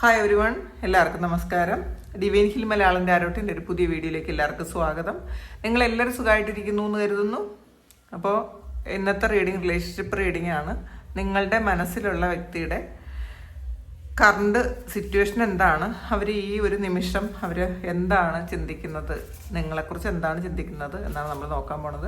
Hi every one എല്ലാവർക്കും നമസ്കാരം. Divine hill Malayalam ആരോട്ടിന്റെ ഒരു പുതിയ വീഡിയോയിലേക്ക് എല്ലാവർക്കും സ്വാഗതം. നിങ്ങൾ എല്ലാവരും സുഖമായിട്ടിരിക്കുന്നു എന്ന് കരുതുന്നു. അപ്പോൾ ഇന്നത്തെ റീഡിങ് റിലേഷൻഷിപ്പ് റീഡിംഗ് ആണ്. നിങ്ങളുടെ മനസ്സിലുള്ള വ്യക്തിയുടെ കറണ്ട് സിറ്റുവേഷൻ എന്താണ്? അവർ ഈ ഒരു നിമിഷം അവർ എന്താണ് ചിന്തിക്കുന്നത്? നിങ്ങളെക്കുറിച്ച് എന്താണ് ചിന്തിക്കുന്നത്? എന്നാണ് നമ്മൾ നോക്കാൻ പോണത്.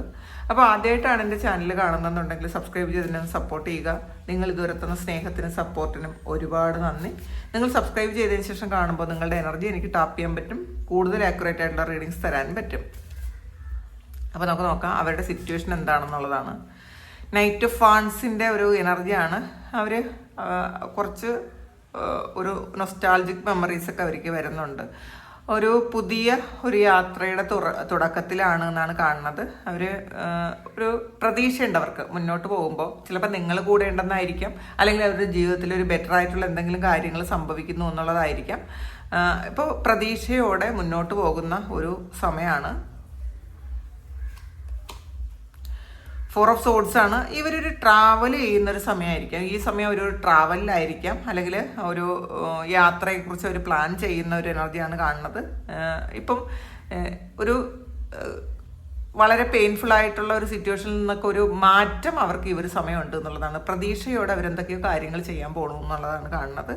അപ്പോൾ ആദ്യമായിട്ടാണ് എന്റെ ചാനൽ കാണുന്നതെന്നുണ്ടെങ്കിൽ സബ്സ്ക്രൈബ് ചെയ്തതിനും സപ്പോർട്ട് ചെയ്യുക. നിങ്ങൾ ഇതുവരെ തന്ന സ്നേഹത്തിനും സപ്പോർട്ടിനും ഒരുപാട് നന്ദി. നിങ്ങൾ സബ്സ്ക്രൈബ് ചെയ്തതിന് ശേഷം കാണുമ്പോൾ നിങ്ങളുടെ എനർജി എനിക്ക് ടാപ്പ് ചെയ്യാൻ പറ്റും. കൂടുതൽ ആക്യുറേറ്റ് ആയിട്ടുള്ള റീഡിങ്സ് തരാൻ പറ്റും. അപ്പോൾ നമുക്ക് നോക്കാം അവരുടെ സിറ്റുവേഷൻ എന്താണെന്നുള്ളതാണ്. നൈറ്റ് ഓഫ് ഫാൻസിന്റെ ഒരു എനർജിയാണ് അവർ കുറച്ച് ഒരു നൊസ്റ്റാൾജിക് മെമ്മറീസ് ഒക്കെ അവർക്ക് വരുന്നുണ്ട്. ഒരു പുതിയ ഒരു യാത്രയുടെ തുറ തുടക്കത്തിലാണ് എന്നാണ് കാണുന്നത്. അവർ ഒരു പ്രതീക്ഷയുണ്ട് അവർക്ക് മുന്നോട്ട് പോകുമ്പോൾ ചിലപ്പോൾ നിങ്ങൾ കൂടെ ഉണ്ടെന്നായിരിക്കാം. അല്ലെങ്കിൽ അവരുടെ ജീവിതത്തിൽ ഒരു ബെറ്റർ ആയിട്ടുള്ള എന്തെങ്കിലും കാര്യങ്ങൾ സംഭവിക്കുന്നു എന്നുള്ളതായിരിക്കാം. ഇപ്പോൾ പ്രതീക്ഷയോടെ മുന്നോട്ട് പോകുന്ന ഒരു സമയമാണ് ഫോർ ഓഫ് സോഡ്സ് ആണ്. ഇവരൊരു ട്രാവൽ ചെയ്യുന്ന ഒരു സമയമായിരിക്കാം. ഈ സമയം ഒരു ട്രാവലിലായിരിക്കാം അല്ലെങ്കിൽ ഒരു യാത്രയെക്കുറിച്ച് ഒരു പ്ലാൻ ചെയ്യുന്ന ഒരു എനർജിയാണ് കാണുന്നത്. ഇപ്പം ഒരു വളരെ പെയിൻഫുൾ ആയിട്ടുള്ള ഒരു സിറ്റുവേഷനിൽ നിന്നൊക്കെ ഒരു മാറ്റം അവർക്ക് ഈ ഒരു സമയമുണ്ട് എന്നുള്ളതാണ്. പ്രതീക്ഷയോടെ അവരെന്തൊക്കെയോ കാര്യങ്ങൾ ചെയ്യാൻ പോകണം എന്നുള്ളതാണ് കാണുന്നത്.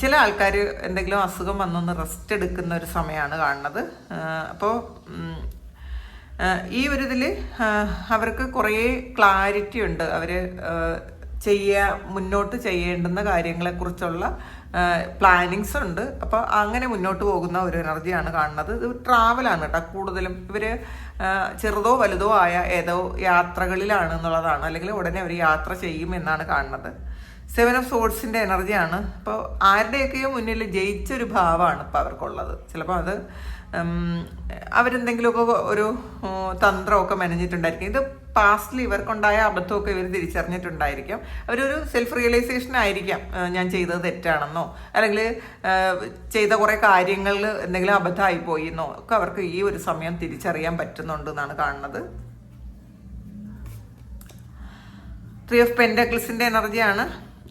ചില ആൾക്കാർ എന്തെങ്കിലും അസുഖം വന്നൊന്ന് റെസ്റ്റ് എടുക്കുന്ന ഒരു സമയമാണ് കാണുന്നത്. അപ്പോൾ ഈ ഒരു ഇതിൽ അവർക്ക് കുറേ ക്ലാരിറ്റി ഉണ്ട്. അവർ ചെയ്യുക മുന്നോട്ട് ചെയ്യേണ്ടുന്ന കാര്യങ്ങളെക്കുറിച്ചുള്ള പ്ലാനിങ്സ് ഉണ്ട്. അപ്പോൾ അങ്ങനെ മുന്നോട്ട് പോകുന്ന ഒരു എനർജിയാണ് കാണുന്നത്. ഇത് ട്രാവലാണ് കേട്ടോ. കൂടുതലും ഇവർ ചെറുതോ വലുതോ ആയ ഏതോ യാത്രകളിലാണ് എന്നുള്ളതാണ്. അല്ലെങ്കിൽ ഉടനെ അവർ യാത്ര ചെയ്യും എന്നാണ് കാണുന്നത്. സെവൻ ഓഫ് സോഡ്സിന്റെ എനർജിയാണ്. അപ്പോൾ ആരുടെയൊക്കെയോ മുന്നിൽ ജയിച്ചൊരു ഭാവമാണ് ഇപ്പോൾ അവർക്കുള്ളത്. ചിലപ്പോൾ അത് അവരെന്തെങ്കിലുമൊക്കെ ഒരു തന്ത്രമൊക്കെ മെനഞ്ഞിട്ടുണ്ടായിരിക്കും. ഇത് പാസ്റ്റിൽ ഇവർക്കുണ്ടായ അബദ്ധമൊക്കെ ഇവർ തിരിച്ചറിഞ്ഞിട്ടുണ്ടായിരിക്കും. അവരൊരു സെൽഫ് റിയലൈസേഷൻ ആയിരിക്കാം. ഞാൻ ചെയ്തത് തെറ്റാണെന്നോ അല്ലെങ്കിൽ ചെയ്ത കുറേ കാര്യങ്ങളിൽ എന്തെങ്കിലും അബദ്ധമായി പോയി എന്നോ ഒക്കെ അവർക്ക് ഈ ഒരു സമയം തിരിച്ചറിയാൻ പറ്റുന്നുണ്ട് എന്നാണ് കാണുന്നത്. ത്രീ ഓഫ് പെൻഡക്കിൾസിന്റെ എനർജിയാണ്.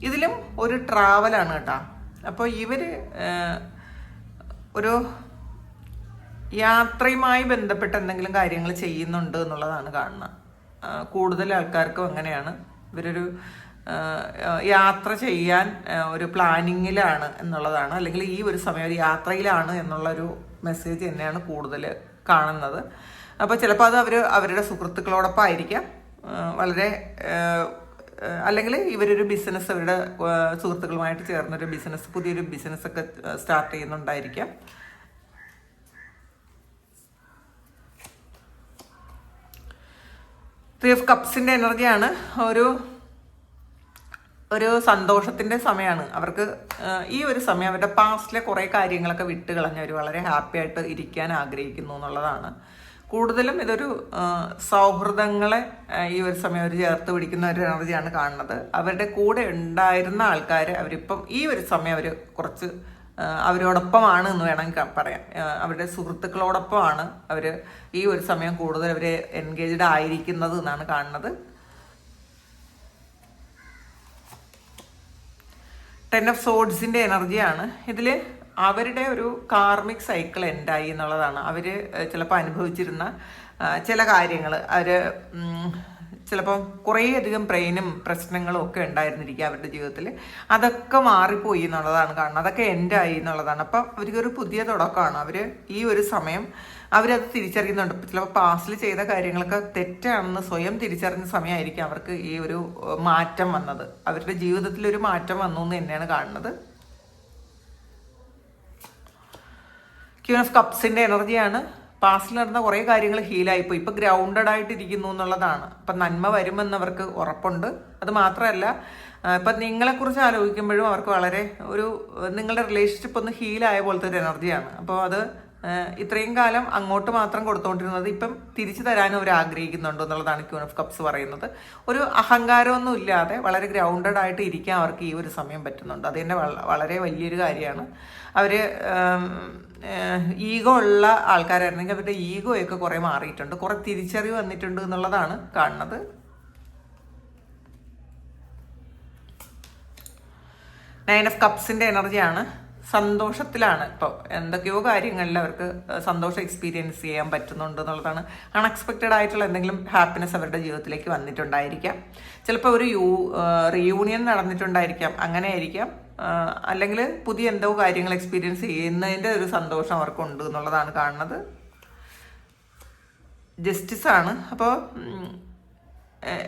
ഇതിലും ഒരു ട്രാവലാണ് കേട്ടോ. അപ്പോൾ ഇവർ ഒരു യാത്രയുമായി ബന്ധപ്പെട്ട് എന്തെങ്കിലും കാര്യങ്ങൾ ചെയ്യുന്നുണ്ട് എന്നുള്ളതാണ് കാണുന്നത് കൂടുതൽ ആൾക്കാർക്കും അങ്ങനെയാണ്. ഇവരൊരു യാത്ര ചെയ്യാൻ ഒരു പ്ലാനിങ്ങിലാണ് എന്നുള്ളതാണ്. അല്ലെങ്കിൽ ഈ ഒരു സമയം ഒരു യാത്രയിലാണ് എന്നുള്ളൊരു മെസ്സേജ് തന്നെയാണ് കൂടുതൽ കാണുന്നത്. അപ്പോൾ ചിലപ്പോൾ അത് അവർ അവരുടെ സുഹൃത്തുക്കളോടൊപ്പം ആയിരിക്കാം. വളരെ അല്ലെങ്കിൽ ഇവരൊരു ബിസിനസ് അവരുടെ സുഹൃത്തുക്കളുമായിട്ട് ചേർന്നൊരു ബിസിനസ് പുതിയൊരു ബിസിനസ്സൊക്കെ സ്റ്റാർട്ട് ചെയ്യുന്നുണ്ടായിരിക്കാം. ത്രീ ഓഫ് കപ്സിന്റെ എനർജിയാണ് ഒരു ഒരു സന്തോഷത്തിന്റെ സമയമാണ് അവർക്ക് ഈ ഒരു സമയം അവരുടെ പാസ്റ്റിലെ കുറേ കാര്യങ്ങളൊക്കെ വിട്ട് കളഞ്ഞ് അവർ വളരെ ഹാപ്പി ആയിട്ട് ഇരിക്കാൻ ആഗ്രഹിക്കുന്നു എന്നുള്ളതാണ്. കൂടുതലും ഇതൊരു സൗഹൃദങ്ങളെ ഈ ഒരു സമയം അവർ ചേർത്ത് പിടിക്കുന്ന ഒരു എനർജിയാണ് കാണുന്നത്. അവരുടെ കൂടെ ഉണ്ടായിരുന്ന ആൾക്കാർ അവരിപ്പം ഈ ഒരു സമയം അവർ കുറച്ച് അവരോടൊപ്പമാണ് എന്ന് വേണമെങ്കിൽ പറയാം അവരുടെ സുഹൃത്തുക്കളോടൊപ്പമാണ് അവർ ഈ ഒരു സമയം കൂടുതൽ അവർ എൻഗേജ്ഡ് ആയിരിക്കുന്നത് എന്നാണ് കാണുന്നത്. ടെൻ ഓഫ് സോഡ്സിന്റെ എനർജിയാണ് ഇതിൽ അവരുടെ ഒരു കാർമിക് സൈക്കിൾ എൻഡായി എന്നുള്ളതാണ്. അവർ ചിലപ്പോൾ അനുഭവിച്ചിരുന്ന ചില കാര്യങ്ങൾ അവർ ചിലപ്പം കുറേയധികം ബ്രെയിനും പ്രശ്നങ്ങളും ഒക്കെ ഉണ്ടായിരുന്നിരിക്കുക അവരുടെ ജീവിതത്തിൽ അതൊക്കെ മാറിപ്പോയി എന്നുള്ളതാണ് കാണുന്നത് അതൊക്കെ എൻഡായി എന്നുള്ളതാണ്. അപ്പം അവർക്കൊരു പുതിയ തുടക്കമാണ്. അവർ ഈ ഒരു സമയം അവരത് തിരിച്ചറിയുന്നുണ്ട്. ചിലപ്പോൾ പാസ്റ്റിൽ ചെയ്ത കാര്യങ്ങളൊക്കെ തെറ്റാണെന്ന് സ്വയം തിരിച്ചറിഞ്ഞ സമയമായിരിക്കും അവർക്ക് ഈ ഒരു മാറ്റം വന്നത്. അവരുടെ ജീവിതത്തിൽ ഒരു മാറ്റം വന്നു എന്ന് തന്നെയാണ് കാണുന്നത്. ക്യൂൻ ഓഫ് കപ്സിന്റെ എനർജിയാണ് പാസ്റ്റിൽ നടന്ന കുറേ കാര്യങ്ങൾ ഹീലായിപ്പോയി ഇപ്പോൾ ഗ്രൗണ്ടഡ് ആയിട്ടിരിക്കുന്നു എന്നുള്ളതാണ്. അപ്പം നന്മ വരുമെന്നവർക്ക് ഉറപ്പുണ്ട്. അത് മാത്രമല്ല ഇപ്പം നിങ്ങളെക്കുറിച്ച് ആലോചിക്കുമ്പോഴും അവർക്ക് വളരെ ഒരു നിങ്ങളുടെ റിലേഷൻഷിപ്പ് ഒന്ന് ഹീലായ പോലത്തെ ഒരു എനർജിയാണ് അപ്പോൾ അത് ഇത്രയും കാലം അങ്ങോട്ട് മാത്രം കൊടുത്തുകൊണ്ടിരുന്നത് ഇപ്പം തിരിച്ചു തരാനും അവർ ആഗ്രഹിക്കുന്നുണ്ടോ എന്നുള്ളതാണ് ക്യൂൺ ഓഫ് കപ്സ് പറയുന്നത്. ഒരു അഹങ്കാരമൊന്നും ഇല്ലാതെ വളരെ ഗ്രൗണ്ടഡ് ആയിട്ട് ഇരിക്കാൻ അവർക്ക് ഈ ഒരു സമയം പറ്റുന്നുണ്ട്. അത് തന്നെ വളരെ വലിയൊരു കാര്യമാണ്. അവർ ഈഗോ ഉള്ള ആൾക്കാരായിരുന്നെങ്കിൽ അവരുടെ ഈഗോയൊക്കെ കുറേ മാറിയിട്ടുണ്ട്. കുറേ തിരിച്ചറിവ് വന്നിട്ടുണ്ട് എന്നുള്ളതാണ് കാണുന്നത്. നയൻ ഓഫ് കപ്സിന്റെ എനർജിയാണ് സന്തോഷത്തിലാണ് ഇപ്പോൾ എന്തൊക്കെയോ കാര്യങ്ങളിൽ അവർക്ക് സന്തോഷം എക്സ്പീരിയൻസ് ചെയ്യാൻ പറ്റുന്നുണ്ട് എന്നുള്ളതാണ്. അൺഎക്സ്പെക്റ്റഡ് ആയിട്ടുള്ള എന്തെങ്കിലും ഹാപ്പിനെസ് അവരുടെ ജീവിതത്തിലേക്ക് വന്നിട്ടുണ്ടായിരിക്കാം. ചിലപ്പോൾ ഒരു യൂ റീയൂണിയൻ നടന്നിട്ടുണ്ടായിരിക്കാം. അങ്ങനെ ആയിരിക്കാം അല്ലെങ്കിൽ പുതിയ എന്തോ കാര്യങ്ങൾ എക്സ്പീരിയൻസ് ചെയ്യുന്നതിന്റെ ഒരു സന്തോഷം അവർക്കുണ്ട് എന്നുള്ളതാണ് കാണുന്നത്. ജസ്റ്റിസ് ആണ്. അപ്പോൾ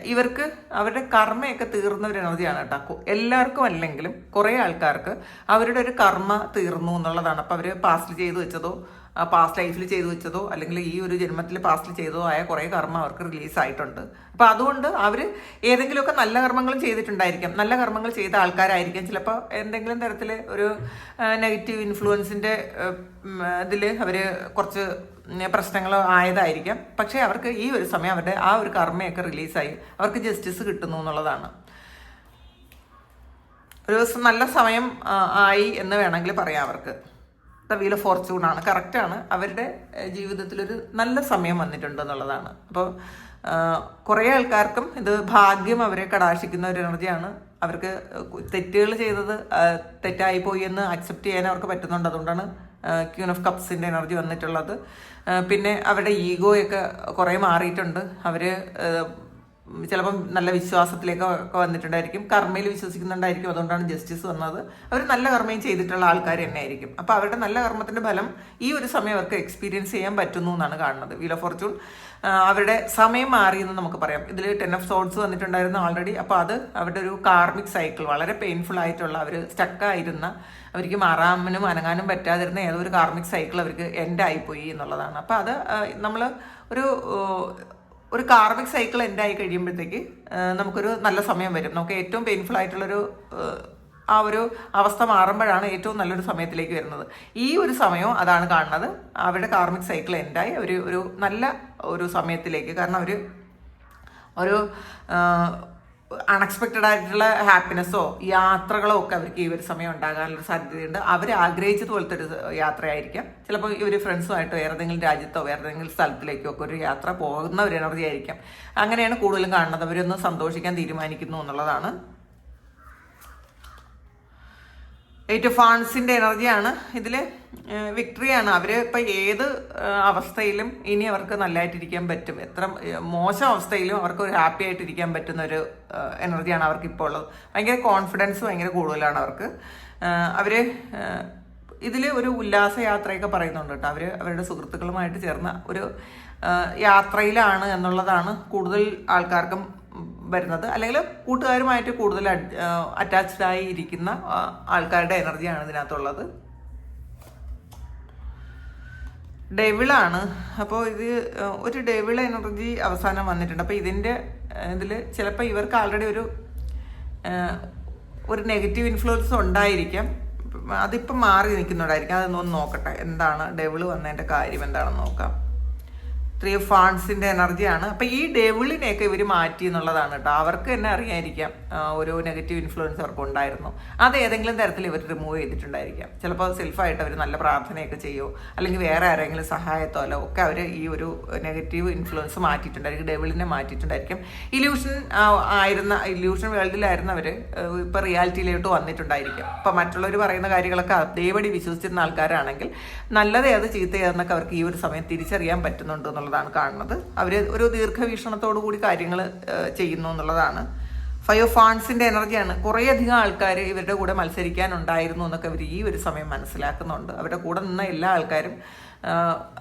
ഇവർക്ക് അവരുടെ കർമ്മയൊക്കെ തീർന്ന ഒരു അവധിയാണ് കേട്ടോ. എല്ലാവർക്കും അല്ലെങ്കിലും കുറേ ആൾക്കാർക്ക് അവരുടെ ഒരു കർമ്മ തീർന്നു എന്നുള്ളതാണ്. അപ്പോൾ അവർ പാസ്റ്റ് ചെയ്തു വെച്ചതോ പാസ്റ്റ് ലൈഫിൽ ചെയ്തു വെച്ചതോ അല്ലെങ്കിൽ ഈ ഒരു ജന്മത്തിൽ പാസ്റ്റിൽ ചെയ്തതോ ആയ കുറേ കർമ്മം അവർക്ക് റിലീസായിട്ടുണ്ട് അപ്പോൾ അതുകൊണ്ട് അവർ ഏതെങ്കിലുമൊക്കെ നല്ല കർമ്മങ്ങളും ചെയ്തിട്ടുണ്ടായിരിക്കാം. നല്ല കർമ്മങ്ങൾ ചെയ്ത ആൾക്കാരായിരിക്കാം. ചിലപ്പോൾ എന്തെങ്കിലും തരത്തിൽ ഒരു നെഗറ്റീവ് ഇൻഫ്ലുവൻസിന്റെ ഇതിൽ അവർ കുറച്ച് പ്രശ്നങ്ങൾ ആയതായിരിക്കാം. പക്ഷേ അവർക്ക് ഈ ഒരു സമയം അവരുടെ ആ ഒരു കർമ്മയൊക്കെ റിലീസായി അവർക്ക് ജസ്റ്റിസ് കിട്ടുന്നു എന്നുള്ളതാണ്. ഒരു ദിവസം നല്ല സമയം ആയി എന്ന് വേണമെങ്കിൽ പറയാം അവർക്ക്. ദ വീൽ ഓഫ് ഫോർച്യൂൺ ആണ്. കറക്റ്റാണ് അവരുടെ ജീവിതത്തിലൊരു നല്ല സമയം വന്നിട്ടുണ്ട് എന്നുള്ളതാണ് അപ്പോൾ കുറേ ആൾക്കാർക്കും ഇത് ഭാഗ്യം അവരെ കടാശിക്കുന്ന ഒരു എനർജിയാണ്. അവർക്ക് തെറ്റുകൾ ചെയ്തത് തെറ്റായി പോയി എന്ന് അക്സെപ്റ്റ് ചെയ്യാൻ അവർക്ക് പറ്റുന്നുണ്ട്. അതുകൊണ്ടാണ് ക്യൂൺ ഓഫ് കപ്സിന്റെ എനർജി വന്നിട്ടുള്ളത്. പിന്നെ അവരുടെ ഈഗോയൊക്കെ കുറേ മാറിയിട്ടുണ്ട്. അവർ ചിലപ്പം നല്ല വിശ്വാസത്തിലേക്ക് ഒക്കെ വന്നിട്ടുണ്ടായിരിക്കും. കർമ്മയിൽ വിശ്വസിക്കുന്നുണ്ടായിരിക്കും. അതുകൊണ്ടാണ് ജസ്റ്റിസ് വന്നത്. അവർ നല്ല കർമ്മയും ചെയ്തിട്ടുള്ള ആൾക്കാർ തന്നെ ആയിരിക്കും അപ്പോൾ അവരുടെ നല്ല കർമ്മത്തിന്റെ ഫലം ഈ ഒരു സമയം അവർക്ക് എക്സ്പീരിയൻസ് ചെയ്യാൻ പറ്റുന്നു എന്നാണ് കാണുന്നത്. വീൽ ഓഫ് ഫോർച്യൂൺ അവരുടെ സമയം മാറി എന്ന് നമുക്ക് പറയാം. ഇതിൽ ടെൻ ഓഫ് സോൾസ് വന്നിട്ടുണ്ടായിരുന്നു ഓൾറെഡി അപ്പോൾ അത് അവരുടെ ഒരു കാർമിക് സൈക്കിൾ വളരെ പെയിൻഫുൾ ആയിട്ടുള്ള അവർ സ്റ്റക്കായിരുന്ന അവർക്ക് മാറാമനും അനങ്ങാനും പറ്റാതിരുന്ന ഏതോ ഒരു കാർമിക് സൈക്കിൾ അവർക്ക് എൻഡ് ആയിപ്പോയി എന്നുള്ളതാണ്. അപ്പോൾ അത് നമ്മൾ ഒരു ഒരു കാർമിക് സൈക്കിൾ എൻഡ് ആയി കഴിയുമ്പോഴത്തേക്ക് നമുക്കൊരു നല്ല സമയം വരും. നമുക്ക് ഏറ്റവും പെയിൻഫുൾ ആയിട്ടുള്ളൊരു ആ ഒരു അവസ്ഥ മാറുമ്പോഴാണ് ഏറ്റവും നല്ലൊരു സമയത്തിലേക്ക് വരുന്നത്. ഈ ഒരു സമയവും അതാണ് കാണുന്നത്. അവരുടെ കാർമിക് സൈക്കിൾ എൻഡായി ഒരു ഒരു നല്ല ഒരു സമയത്തിലേക്ക് കാരണം അവർ ഒരു അൺഎക്സ്പെക്റ്റഡ് ആയിട്ടുള്ള ഹാപ്പിനെസ്സോ യാത്രകളോ ഒക്കെ അവർക്ക് ഈ ഒരു സമയം ഉണ്ടാകാനുള്ള സാധ്യതയുണ്ട്. അവർ ആഗ്രഹിച്ചത് പോലത്തെ ഒരു യാത്രയായിരിക്കാം. ചിലപ്പോൾ ഇവർ ഫ്രണ്ട്സുമായിട്ടോ ഏതെങ്കിലും രാജ്യത്തോ ഏതെങ്കിലും സ്ഥലത്തിലേക്കോ ഒക്കെ ഒരു യാത്ര പോകുന്ന ഒരു എനർജി ആയിരിക്കാം. അങ്ങനെയാണ് കൂടുതലും കാണുന്നത്. അവരൊന്ന് സന്തോഷിക്കാൻ തീരുമാനിക്കുന്നു എന്നുള്ളതാണ്. എയ്റ്റ് ഓഫ് ആൺസിന്റെ എനർജിയാണ് ഇതിൽ വിക്ടറിയാണ്. അവർ ഇപ്പം ഏത് അവസ്ഥയിലും ഇനി അവർക്ക് നല്ലതായിട്ടിരിക്കാൻ പറ്റും. എത്ര മോശം അവസ്ഥയിലും അവർക്ക് ഒരു ഹാപ്പി ആയിട്ടിരിക്കാൻ പറ്റുന്ന ഒരു എനർജിയാണ് അവർക്ക് ഇപ്പോൾ ഉള്ളത്. ഭയങ്കര കോൺഫിഡൻസ് ഭയങ്കര കൂടുതലാണ് അവർക്ക്. അവർ ഇതിൽ ഒരു ഉല്ലാസ യാത്രയൊക്കെ പറയുന്നുണ്ട് കേട്ടോ. അവർ അവരുടെ സുഹൃത്തുക്കളുമായിട്ട് ചേർന്ന ഒരു യാത്രയിലാണ് എന്നുള്ളതാണ് കൂടുതൽ ആൾക്കാർക്കും വരുന്നത്. അല്ലെങ്കിൽ കൂട്ടുകാരുമായിട്ട് കൂടുതൽ അറ്റാച്ച്ഡ് ആയി ഇരിക്കുന്ന ആൾക്കാരുടെ എനർജിയാണ് ഇതിനകത്തുള്ളത്. ഡെവിളാണ് അപ്പോൾ ഇത് ഒരു ഡെവിൾ എനർജി അവസാനം വന്നിട്ടുണ്ട്. അപ്പോൾ ഇതിന്റെ ഇതിൽ ചിലപ്പോൾ ഇവർക്ക് ആൾറെഡി ഒരു ഒരു നെഗറ്റീവ് ഇൻഫ്ലുവൻസ് ഉണ്ടായിരിക്കാം. അതിപ്പം മാറി നിൽക്കുന്നുണ്ടായിരിക്കും അതൊന്നും നോക്കട്ടെ. എന്താണ് ഡെവിൾ വന്നതിന്റെ കാര്യം എന്താണെന്ന് നോക്കാം. ത്രീ ഓഫ് ഫാൺസിന്റെ എനർജിയാണ്. അപ്പൊ ഈ ഡെവിളിനെയൊക്കെ ഇവർ മാറ്റി എന്നുള്ളതാണ് കേട്ടോ. അവർക്ക് തന്നെ അറിയായിരിക്കാം ഒരു നെഗറ്റീവ് ഇൻഫ്ലുവൻസ് അവർക്ക് ഉണ്ടായിരുന്നു. അത് ഏതെങ്കിലും തരത്തിൽ ഇവർ റിമൂവ് ചെയ്തിട്ടുണ്ടായിരിക്കാം. ചിലപ്പോൾ സെൽഫായിട്ട് അവർ നല്ല പ്രാർത്ഥനയൊക്കെ ചെയ്യുമോ അല്ലെങ്കിൽ വേറെ ആരെങ്കിലും സഹായത്തോലോ ഒക്കെ അവർ ഈ ഒരു നെഗറ്റീവ് ഇൻഫ്ലുവൻസ് മാറ്റിയിട്ടുണ്ടായിരിക്കും ഡെവിളിനെ മാറ്റിയിട്ടുണ്ടായിരിക്കും. ഇല്യൂഷൻ ആയിരുന്ന ഇല്യൂഷൻ വേൾഡിലായിരുന്ന അവർ ഇപ്പോൾ റിയാലിറ്റിയിലോട്ട് വന്നിട്ടുണ്ടായിരിക്കും. അപ്പം മറ്റുള്ളവർ പറയുന്ന കാര്യങ്ങളൊക്കെ അതേപടി വിശ്വസിച്ചിരുന്ന ആൾക്കാരാണെങ്കിൽ നല്ലത് ഏത് ചീത്ത ഏതെന്നൊക്കെ അവർക്ക് ഈ ഒരു സമയം തിരിച്ചറിയാൻ പറ്റുന്നുണ്ട് എന്നുള്ളതാണ് കാണുന്നത്. അവർ ഒരു ദീർഘവീക്ഷണത്തോടു കൂടി കാര്യങ്ങൾ ചെയ്യുന്നു എന്നുള്ളതാണ്. ഫയോ ഫാൻസിന്റെ എനർജിയാണ് കുറേ അധികം ആൾക്കാർ ഇവരുടെ കൂടെ മത്സരിക്കാനുണ്ടായിരുന്നു എന്നൊക്കെ അവർ ഈ ഒരു സമയം മനസ്സിലാക്കുന്നുണ്ട്. അവരുടെ കൂടെ നിന്ന എല്ലാ ആൾക്കാരും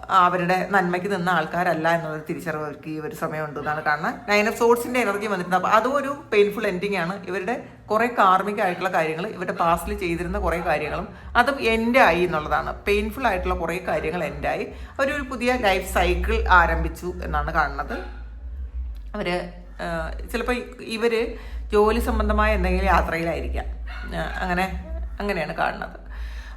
അവരുടെ നന്മയ്ക്ക് നിന്ന ആൾക്കാരല്ല എന്നുള്ളത് തിരിച്ചറിവ് അവർക്ക് ഈ ഒരു സമയം ഉണ്ട് എന്നാണ് കാണുന്നത്. നയൻ ഓഫ് സോഴ്സിന്റെ എനർജി വന്നിട്ടുണ്ട്. അപ്പോൾ അതും ഒരു പെയിൻഫുൾ എൻഡിങ് ആണ്. ഇവരുടെ കുറേ കാർമികമായിട്ടുള്ള കാര്യങ്ങൾ ഇവരുടെ പാസ്റ്റിൽ ചെയ്തിരുന്ന കുറേ കാര്യങ്ങളും അതും എന്റെ ആയി എന്നുള്ളതാണ്. പെയിൻഫുൾ ആയിട്ടുള്ള കുറേ കാര്യങ്ങൾ എന്റെ ആയി. അവരൊരു പുതിയ ലൈഫ് സൈക്കിൾ ആരംഭിച്ചു എന്നാണ് കാണുന്നത്. അവർ ചിലപ്പോൾ ഇവർ ജോലി സംബന്ധമായ എന്തെങ്കിലും യാത്രയിലായിരിക്കാം. അങ്ങനെ അങ്ങനെയാണ് കാണുന്നത്.